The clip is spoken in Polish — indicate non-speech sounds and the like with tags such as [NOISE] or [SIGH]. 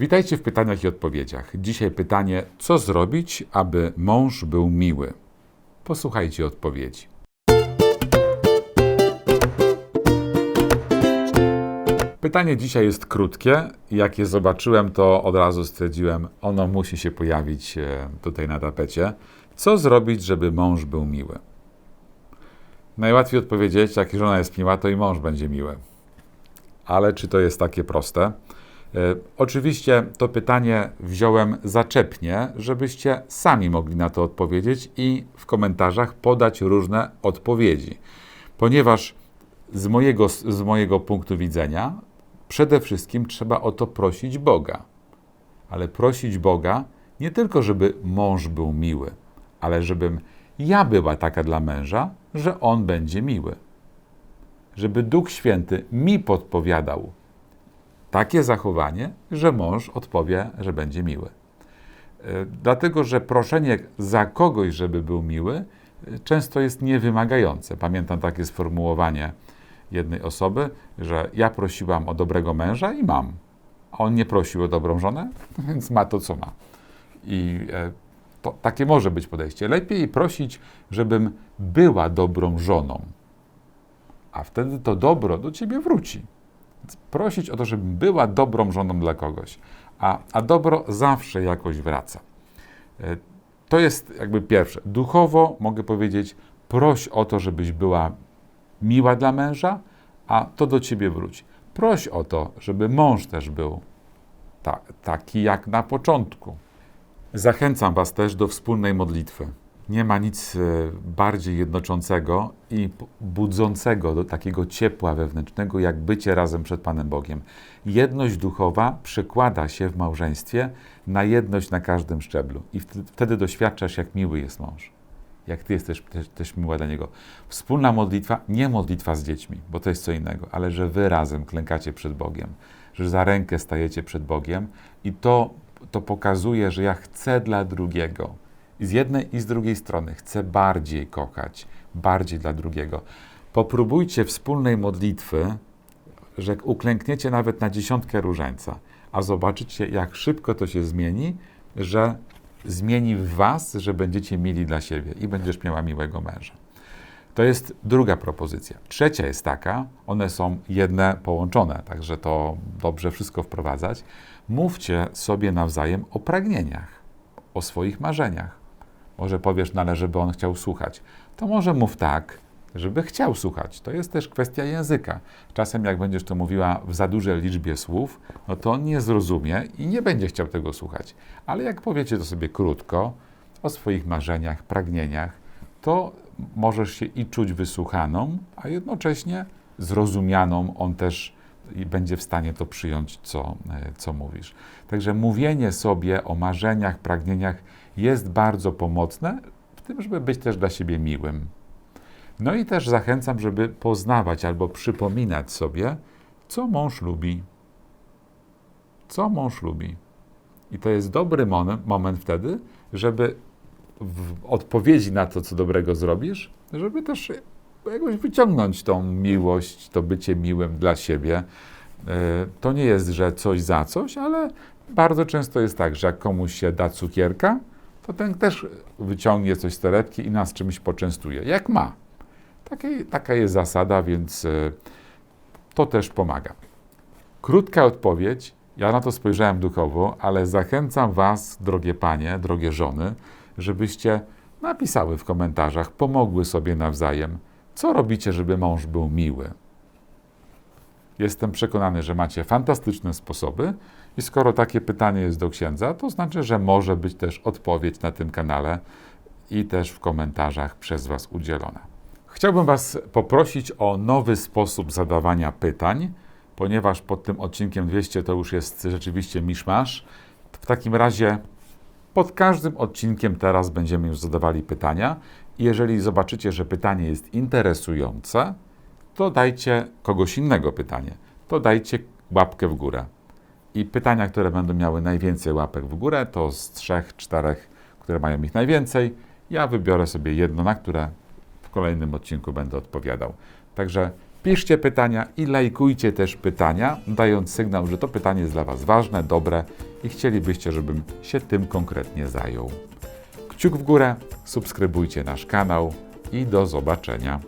Witajcie w pytaniach i odpowiedziach. Dzisiaj pytanie: co zrobić, aby mąż był miły? Posłuchajcie odpowiedzi. Pytanie dzisiaj jest krótkie. Jak je zobaczyłem, to od razu stwierdziłem, ono musi się pojawić e, tutaj na tapecie. Co zrobić, żeby mąż był miły? Najłatwiej odpowiedzieć, jak żona jest miła, to i mąż będzie miły. Ale czy to jest takie proste? E, oczywiście to pytanie wziąłem zaczepnie, żebyście sami mogli na to odpowiedzieć i w komentarzach podać różne odpowiedzi. Ponieważ z mojego, z mojego punktu widzenia przede wszystkim trzeba o to prosić Boga. Ale prosić Boga nie tylko, żeby mąż był miły, ale żebym ja była taka dla męża, że on będzie miły. Żeby Duch Święty mi podpowiadał takie zachowanie, że mąż odpowie, że będzie miły. E, dlatego, że proszenie za kogoś, żeby był miły, e, często jest niewymagające. Pamiętam takie sformułowanie jednej osoby, że ja prosiłam o dobrego męża i mam. A on nie prosił o dobrą żonę, [LAUGHS] więc ma to, co ma. I e, to, takie może być podejście. Lepiej prosić, żebym była dobrą żoną, a wtedy to dobro do ciebie wróci. Prosić o to, żebym była dobrą żoną dla kogoś, a, a dobro zawsze jakoś wraca. E, to jest jakby pierwsze. Duchowo mogę powiedzieć, proś o to, żebyś była miła dla męża, a to do ciebie wróci. Proś o to, żeby mąż też był ta, taki jak na początku. Zachęcam Was też do wspólnej modlitwy. Nie ma nic e, bardziej jednoczącego i budzącego do takiego ciepła wewnętrznego, jak bycie razem przed Panem Bogiem. Jedność duchowa przekłada się w małżeństwie na jedność na każdym szczeblu, i wtedy doświadczasz, jak miły jest mąż jak Ty jesteś też, też miła dla Niego. Wspólna modlitwa, nie modlitwa z dziećmi, bo to jest co innego, ale że Wy razem klękacie przed Bogiem, że za rękę stajecie przed Bogiem i to, to pokazuje, że ja chcę dla drugiego. I z jednej i z drugiej strony chcę bardziej kochać, bardziej dla drugiego. Popróbujcie wspólnej modlitwy, że uklękniecie nawet na dziesiątkę różańca, a zobaczycie, jak szybko to się zmieni, że zmieni w was, że będziecie mili dla siebie i będziesz miała miłego męża. To jest druga propozycja. Trzecia jest taka, one są jedne połączone, także to dobrze wszystko wprowadzać. Mówcie sobie nawzajem o pragnieniach, o swoich marzeniach. Może powiesz, należy, by on chciał słuchać. To może mów tak, żeby chciał słuchać. To jest też kwestia języka. Czasem, jak będziesz to mówiła w za dużej liczbie słów, no to on nie zrozumie i nie będzie chciał tego słuchać. Ale jak powiecie to sobie krótko, o swoich marzeniach, pragnieniach, to możesz się i czuć wysłuchaną, a jednocześnie zrozumianą. On też będzie w stanie to przyjąć, co, e, co mówisz. Także mówienie sobie o marzeniach, pragnieniach jest bardzo pomocne w tym, żeby być też dla siebie miłym. No i też zachęcam, żeby poznawać albo przypominać sobie, co mąż lubi. Co mąż lubi. I to jest dobry moment, wtedy, żeby w odpowiedzi na to, co dobrego zrobisz, żeby też jakoś wyciągnąć tą miłość, to bycie miłym dla siebie. E, to nie jest, że coś za coś, ale bardzo często jest tak, że jak komuś się da cukierka, to ten też wyciągnie coś z torebki i nas czymś poczęstuje, jak ma. Takie, taka jest zasada, więc e, to też pomaga. Krótka odpowiedź. Ja na to spojrzałem duchowo, ale zachęcam Was, drogie panie, drogie żony, żebyście napisały w komentarzach, pomogły sobie nawzajem, co robicie, żeby mąż był miły. Jestem przekonany, że macie fantastyczne sposoby i skoro takie pytanie jest do księdza, to znaczy, że może być też odpowiedź na tym kanale i też w komentarzach przez Was udzielona. Chciałbym Was poprosić o nowy sposób zadawania pytań, ponieważ pod tym odcinkiem 200 to już jest rzeczywiście miszmasz. W takim razie pod każdym odcinkiem teraz będziemy już zadawali pytania. Jeżeli zobaczycie, że pytanie jest interesujące, to dajcie kogoś innego pytanie. To dajcie łapkę w górę. I pytania, które będą miały najwięcej łapek w górę, to z trzech, czterech, które mają ich najwięcej, ja wybiorę sobie jedno, na które w kolejnym odcinku będę odpowiadał. Także Piszcie pytania i lajkujcie też pytania, dając sygnał, że to pytanie jest dla Was ważne, dobre i chcielibyście, żebym się tym konkretnie zajął. Kciuk w górę, subskrybujcie nasz kanał i do zobaczenia.